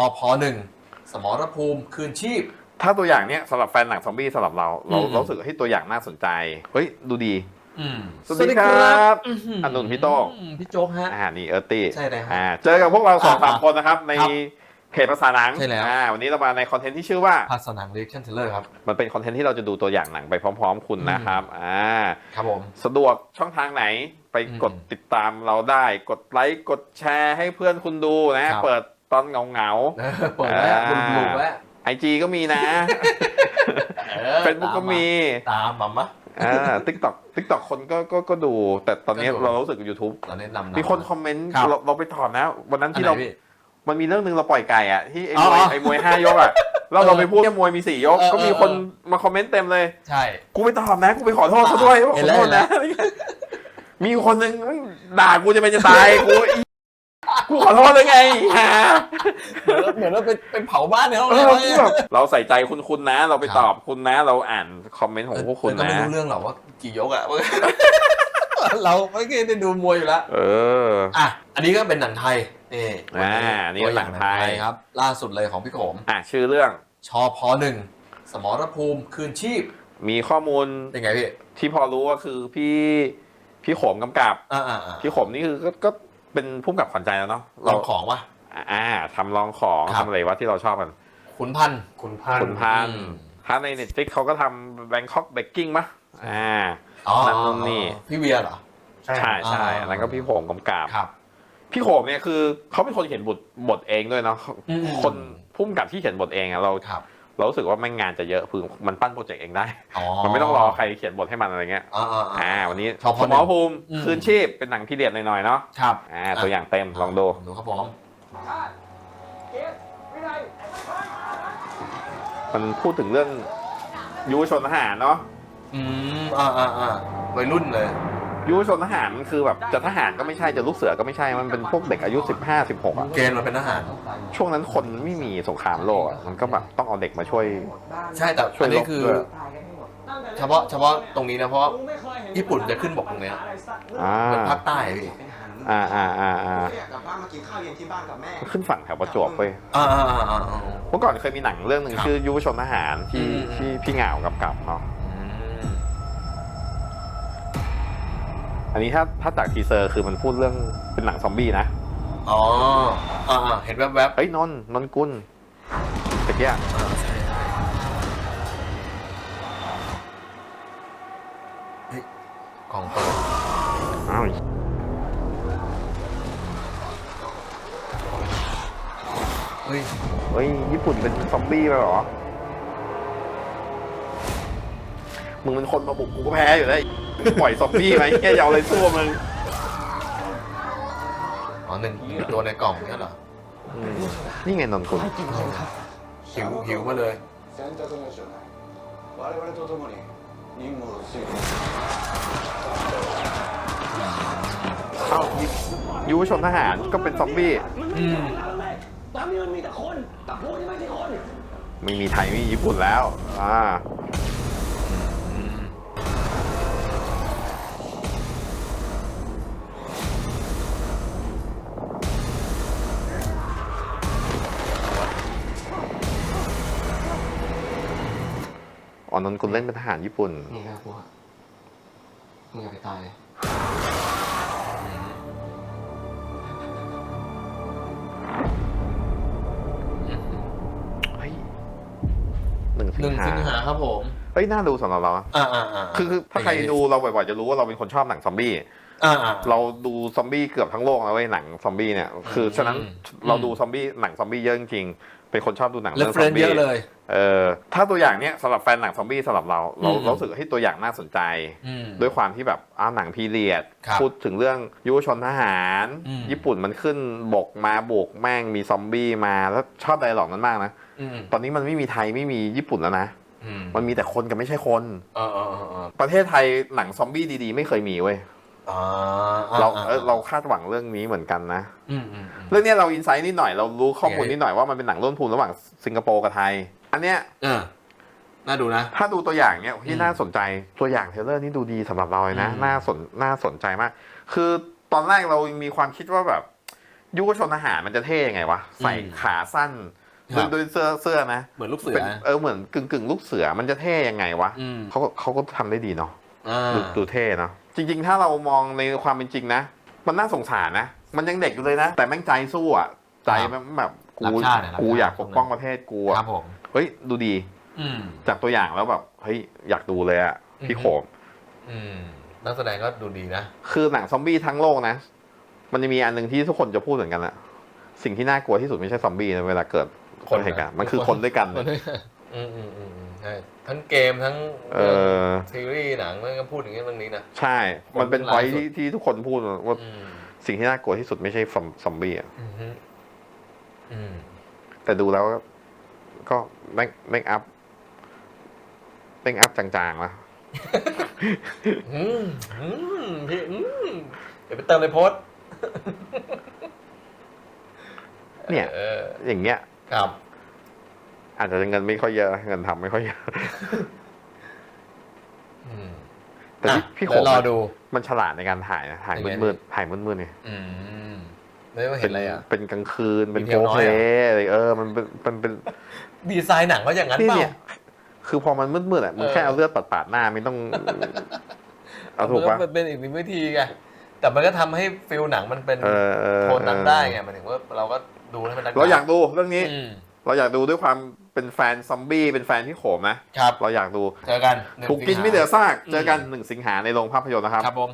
อพอหนึ่งสมรภูมิคืนชีพ ถ้าตัวอย่างเนี้ยสำหรับแฟนหนังซอมบี้สำหรับเรา เราอืม เรารู้สึกให้ตัวอย่างน่าสนใจ เฮ้ย ดูดี อืมสวัสดีครับอื้อหือนุนพี่โต้งอืมพี่โจ๊กฮะ อ่านี่เอิร์ตี้ใช่เลยครับอ่าเจอกับพวกเราสองสามอ่าคนนะครับ ในครับเพจภาษาหนังใช่แล้ว อ่าวันนี้เรามาในคอนเทนต์ที่ชื่อว่า ภาษาหนังเรียกชั่นเทเลอร์ครับ มันเป็นคอนเทนต์ที่เราจะดูตัวอย่างหนังไปพร้อม ๆ คุณนะครับอ่าครับผม สะดวกช่องทางไหนไปอืมกดติดตามเราได้ กดไลค์กดแชร์ให้เพื่อนคุณดูนะครับ เปิด ตอนเงาเงาเออเปิดแล้วอ่าดูดูแล้วไอจีก็มีนะเฟซบุ๊กก็มี ตามมามะอ่าทิกตอกทิกตอกคนก็ก็ก็ดู แต่ตอนนี้ก็ดูเรารู้สึก YouTube เราแนะนำะมีคนคอมเมนต์ครับเราเราไปถอดนะ วันนั้นอันที่ไหนเราพี่มันมีเรื่องหนึ่งเราปล่อยไก่อะที่ไอ้อ๋มอวยอ๋อไอ้มวยห้ายกอะเราเราไปพูดแค่มวยมีสี่ยกเออก็มีเออคนเออมาคอมเมนต์เต็มเลย ใช่ กูไปตอบนะ กูไปขอโทษเขาด้วยว่าเห็ขนอแล้วโทษนะ มีคนหนึ่งด่ากูจะเป็นจะตาย กูอี กูขอโทษเลยไงฮะเหมือนเราไปไปเผาบ้านเนี่ยเราเอเลอยกูแบบเราใส่ใจคุณคุณนะ เราไปตอบคุณนะ เราอ่านคอมเมนต์ของพวกคุณก็ไม่นะ รู้เรื่องหรอกว่ากี่ยกอะ เราไม่เคยได้ดูมวยอยู่แล้ว เออ อะ อันนี้ก็เป็นหนังไทยนี่อ่านี่ตัวก็อหนัย่างงหนังไทไทยยครับ ล่าสุดเลยของพี่โขมอะชื่อเรื่องชอพอหนึ่งสมรภูมิคืนชีพ มีข้อมูลเป็นไงพี่ที่พอรู้ก็คือพี่พี่โขมกำกับ อ่าอ่าอ่าพี่โขมนี่คือก็ก็ เป็นผู้กำกับขวัญใจแล้วเนาะลองของวะ อ่าทำลองของครับ ทำอะไรวะที่เราชอบกันขุนพันธ์คุณพันขุนพันอืม ถ้าใน Netflix เขาก็ทำ Bangkok Baking มะอ่า อ๋อนั่นนี่ พี่เวียเหรอ ใช่ ใช่ใช่อ่าอันนั้นก็พี่โขมกำกับ ครับ พี่โขมเนี่ยคือเขาเป็นคนเขียนบทบทเองด้วยเนาะอืม คนพุ่มกับที่เขียนบทเองอะเรา ครับ เรารู้สึกว่าแม่งงานจะเยอะคือมันปั้นโปรเจกต์เองได้อ๋อมันไม่ต้องรอใครเขียนบทให้มันอะไรเงี้ยอ่าอ่าอ่าวันนี้ชอบสคนมอภูมิอืมคืนชีพเป็นหนังพีเรียดหน่อยๆเนาะครับอ่าตัวอย่างเต็มลองดูดูครับผมมันพูดถึงเรื่องยุวชนทหารเนาะอืมอ่าอ่าอ่าวัยรุ่นเลย ยุวชนทหารมันคือแบบจะทหารก็ไม่ใช่จะลูกเสือก็ไม่ใช่มันเป็นพวกเด็กอายุ 15 16อะเกณฑ์มาเป็นทหาร ช่วงนั้นคนไม่มีสงครามโลกอะมันก็แบบต้องเอาเด็กมาช่วย ใช่แต่ช่วยอันนี้ลบคือ ด้วย เฉพาะเฉพาะตรงนี้นะเพราะว่าญี่ปุ่นจะขึ้นบกตรงเนี้ยอ่าเป็นภาคใต้อะพี่อ่าอ่าอ่าอ่าอยากกลับบ้านมากินข้าวเย็นที่บ้านกับแม่ ขึ้นฝั่งแถวประจวบไปอ่าอ่าอ่าอ่า เมื่อก่อนเคยมีหนังเรื่องหนึ่งครับชื่อยุวชนทหารที่อืม ที่พี่เหงากำกับเนาะ อันนี้ถ้าถ้าจากทีเซอร์คือมันพูดเรื่องเป็นหนังซอมบี้นะ อ๋ออ่าอ่าเห็นแวบๆเฮ้ยนนท์นนท์กุลตะเกียอ่าใช่ใช่เฮ้ยกล่องเปิดอ้าว เฮ้ย เฮ้ย ญี่ปุ่นเป็นซอมบี้ไปเหรอ มึงเป็นคนมาบุกกูก็แพ้อยู่แล้วไอ้ปล่อยซอมบี้ไหมแค่ยาวอะไรสู้มึง อ๋อหนึ่งตัวในกล่องเนี่ยเหรอ อืมนี่ไงนนท์กุล หิวหิวมาเลย 選択の書内我々と共に任務を遂行 เอ้ายุวชนทหารก็เป็นซอมบี้ อืม ตอนนี้มันมีแต่คนแต่พวกนี้ไม่ใช่คน ไม่มีไทยไม่มีญี่ปุ่นแล้ว อ่า อ๋อนนท์กุลเล่นเป็นทหารญี่ปุ่น นี่ครับพวกมึงอย่าไปตายเลยเฮ้ยหนึ่งสิหนึ่งงหาสิงหาครับผม เฮ้ยน่าดูสำหรับเราอะอ่าอ่าอ่าคือคือถ้าใครดูเราบ่อยๆจะรู้ว่าเราเป็นคนชอบหนังซอมบี้ อ่าอ่า เราดูซอมบี้เกือบทั้งโลกแล้วเว้ยหนังซอมบี้เนี่ย คือฉะนั้นอืม เราดูซอมบี้หนังซอมบี้เยอะจริงๆ เป็นคนชอบดูหนังเรฟเรื่องเฟซรอนมเยบี้อะเลยเออถ้าตัวอย่างเนี้ยสำหรับแฟนหนังซอมบี้สำหรับเรา เราอืมเรารู้สึกให้ตัวอย่างน่าสนใจอืมด้วยความที่แบบอ้าวหนังพีเรียดครับพูดถึงเรื่องยุวชนทหารอืมญี่ปุ่นมันขึ้นบกมาบุกแม่งมีซอมบี้มาแล้วชอบไดร์ล็อกนั้นมากนะอืมตอนนี้มันไม่มีไทยไม่มีญี่ปุ่นแล้วนะอืมมันมีแต่คนกับไม่ใช่คนเออเออเออเออประเทศไทยหนังซอมบี้ดีๆ ไม่เคยมีเว้ยอ่า เราอ่เออเราคาดหวังเรื่องนี้เหมือนกันนะอืมอืมอืมเรื่องเนี้ยเราอินไซต์นิดหน่อยเรารู้ข้อมูลยังไงนิดหน่อยว่ามันเป็นหนังร่วมทุนระหว่างสิงคโปร์กับไทย อันเนี้ยเออน่าดูนะ ถ้าดูตัวอย่างเนี้ยอืที่มน่าสนใจตัวอย่างเทรลเลอร์นี่ดูดีสำหรับเราเลยนะอืมน่าสนน่าสนใจมาก คือตอนแรกเรามีความคิดว่าแบบ ยุคชนทหารมันจะเท่ยังไงวะใส่อืมขาสั้นครัด้วยบด้วยเสื้อเสื้อนะเหมือนลูกเสือเป็นเออเหมือนกึ่งกึ่งลูกเสือมันจะเท่ยังไงวะอืมเขาก็เขาก็ทำได้ดีเนาะอ่าดูดูเท่เนาะ จริง ๆ ถ้าเรามองในความเป็นจริงนะ มันน่าสงสารนะ มันยังเด็กอยู่เลยนะ แต่แม่งใจสู้อะ ใจมันแบบกูรักชาติอะรักชาติกูอยากปกป้องประเทศกูครัอะบผม เฮ้ยดูดี อืม จากตัวอย่างแล้วแบบเฮ้ยอยากดูเลยอะอือฮึพี่โขม อืมนักแสดงก็ดูดีนะ คือหนังซอมบี้ทั้งโลกนะ มันจะมีอันหนึ่งที่ทุกคนจะพูดเหมือนกันอะสิ่งที่น่า กลัวที่สุดไม่ใช่ซอมบี้นะเวลาเกิดคนเหตุการณ์นะมันคือคนด้วยกันคนด้วยอืมอืมอืมอืม ใช่ทั้งเกมทั้งเออ ซีรีส์หนังมันก็พูดอย่างนี้เรื่องนี้นะ ใช่ มันเป็นคนพอยหลายสุดที่ที่ทุกคนพูดว่าอืมสิ่งที่น่ากลัวที่สุดไม่ใช่ซอมซอมบี้อะอืมฮึอืมแต่ดูแล้วก็ก็แม่งแม่งอัพแม่งอัพจางๆนะอืมอืมพี่อืมเดี๋ยวไปเติมในโพสต์เนี่ย เอออย่างเงี้ย ครับ อาจจะเงินไม่ค่อยเยอะเงินทำไม่ค่อยเยอะอืมแต่พี่อะพี่โขเดี๋ยวมรอมันดูมันฉลาดในการถ่ายนะถ่ายยังไงมืดๆถ่ายมืดๆไงอืมไม่ว่าเห็นอะไรอะเป็นกลางคืนเป็นดีเทโพลน้อยเพอะอะไรเออ มันเป็นมันเป็นดีไซน์หนังก็อย่างนั้นนี่เปล่าเนี่ยคือพอมันมืดๆอะมึงเออแค่เอาเลือดปาดๆหน้าไม่ต้องเอาถูกปะมันเป็นอีกหนึ่งวิธีไงแต่มันก็ทำให้ฟิลหนังมันเป็นเออเออโทนนั้นได้ไงหมายถึงว่าเราก็ดูให้มันนัเราอยากดูเรื่องนี้อืมเราอยากดูด้วยความ เป็นแฟนซอมบี้เป็นแฟนที่โขมนะครับ เราอยากดูเจอกันหงถูกกินไม่เหลือซากเจอกันหนึ่งสิงหาในโรงภาพยนตร์นะครับ ครับผม